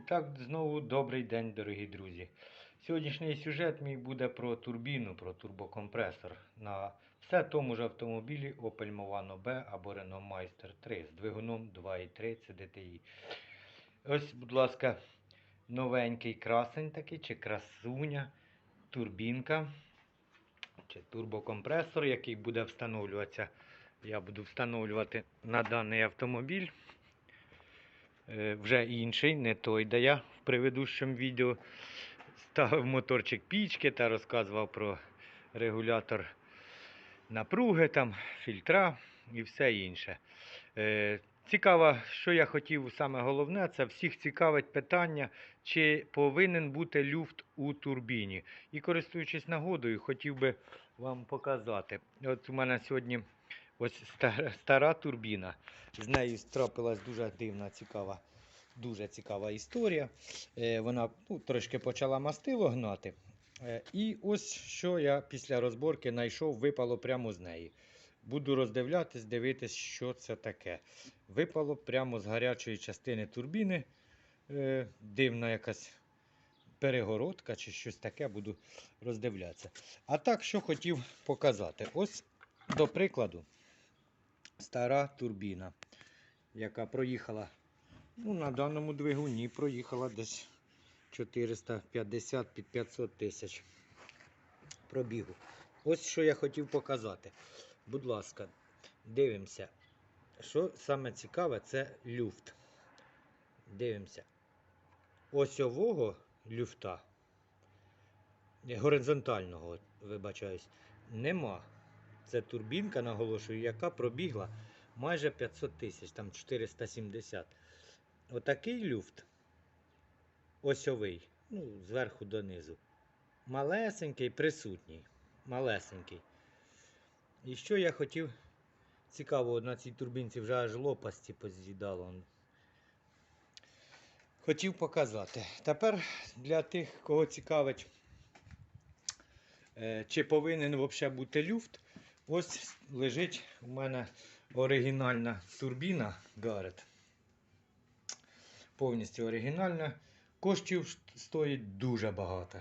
І так, знову добрий день, дорогі друзі. Сьогоднішній сюжет мій буде про турбіну, про турбокомпресор на все тому ж автомобілі Opel Movano B або Renault Meister 3 з двигуном 2.3 CDTI. Ось, будь ласка, новенький красень такий, чи красуня, турбінка, чи турбокомпресор, який буде встановлюватися. Я буду встановлювати на даний автомобіль. Е, вже інший, не той, де я в предыдущому відео ставив моторчик пічки та розказував про регулятор напруги, там, фільтра і все інше. Е, Цікаво, що я хотів саме головне, це всіх цікавить питання, чи повинен бути люфт у турбіні. І користуючись нагодою, хотів би вам показати. От у мене сьогодні ось стара, стара турбіна. З нею трапилась дуже дивна, цікава, дуже цікава історія. Е, вона ну, трошки почала мастило гнати. Е, і ось що я після розборки знайшов, випало прямо з неї. Буду роздивлятись, дивитись, що це таке. Випало прямо з гарячої частини турбіни. Е, дивна якась перегородка чи щось таке, буду роздивлятися. А так, що хотів показати. Ось, до прикладу, стара турбіна, яка проїхала ну, на даному двигуні, проїхала десь 450 під 500 тисяч пробігу. Ось що я хотів показати. Будь ласка, дивимося. Що саме цікаве, це люфт. Дивимося. Осьового люфта, горизонтального, вибачаюсь, нема. Це турбінка, наголошую, яка пробігла майже 500 тисяч, там 470. Отакий люфт осьовий, ну, зверху донизу. Малесенький, присутній. Малесенький. І що я хотів цікаво, на цій турбінці вже аж лопасті поз'їдало. Хотів показати. Тепер для тих, кого цікавить, е, чи повинен взагалі бути люфт, ось лежить у мене оригінальна турбіна Гарет. Повністю оригінальна. Коштів стоїть дуже багато.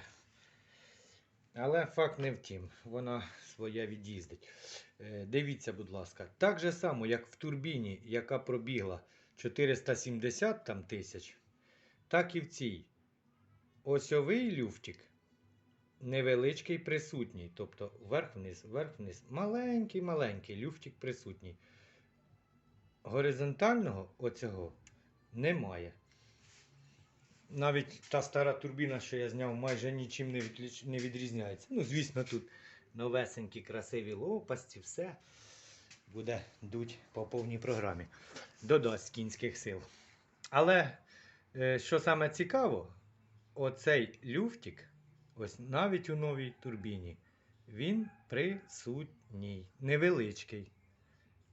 Але факт не втім, вона своє від'їздить. Е, Дивіться, будь ласка, так же само, як в турбіні, яка пробігла 470 там, тисяч, так і в цій. Осьовий люфтик невеличкий присутній. Тобто вверх-вниз, вверх-вниз. Маленький-маленький люфтик присутній. Горизонтального оцього немає. Навіть та стара турбіна, що я зняв, майже нічим не, відліч... не відрізняється. Ну, звісно, тут новесенькі, красиві лопасті, все буде дуть по повній програмі. Додасть кінських сил. Але е, що саме цікаво, оцей люфтик, ось навіть у новій турбіні, він присутній. Невеличкий.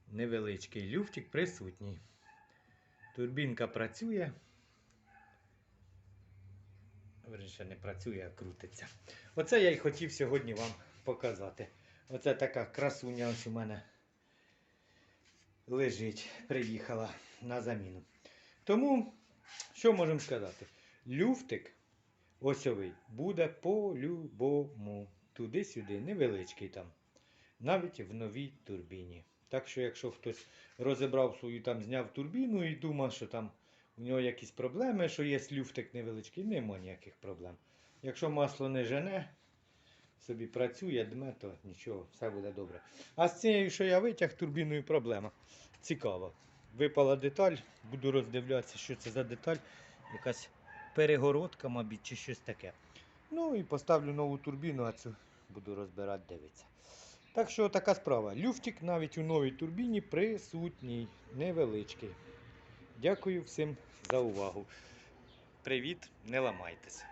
Невеличкий люфтик присутній. Турбінка працює. Верніше не працює, а крутиться. Оце я й хотів сьогодні вам показати. Оце така красуня ось у мене лежить, приїхала на заміну. Тому, що можемо сказати? Люфтик осьовий буде по-любому. Туди-сюди, невеличкий там. Навіть в новій турбіні. Так що, якщо хтось розібрав свою там, зняв турбіну і думав, що там у нього якісь проблеми, що є люфтик невеличкий, нема ніяких проблем. Якщо масло не жене, собі працює, дме, то нічого, все буде добре. А з цією, що я витяг, турбіною проблема. Цікаво. Випала деталь, буду роздивлятися, що це за деталь. Якась перегородка, мабуть, чи щось таке. Ну і поставлю нову турбіну, а цю буду розбирати, дивитися. Так що така справа. Люфтик навіть у новій турбіні присутній, невеличкий. Дякую всім за увагу. Привіт, не ламайтесь.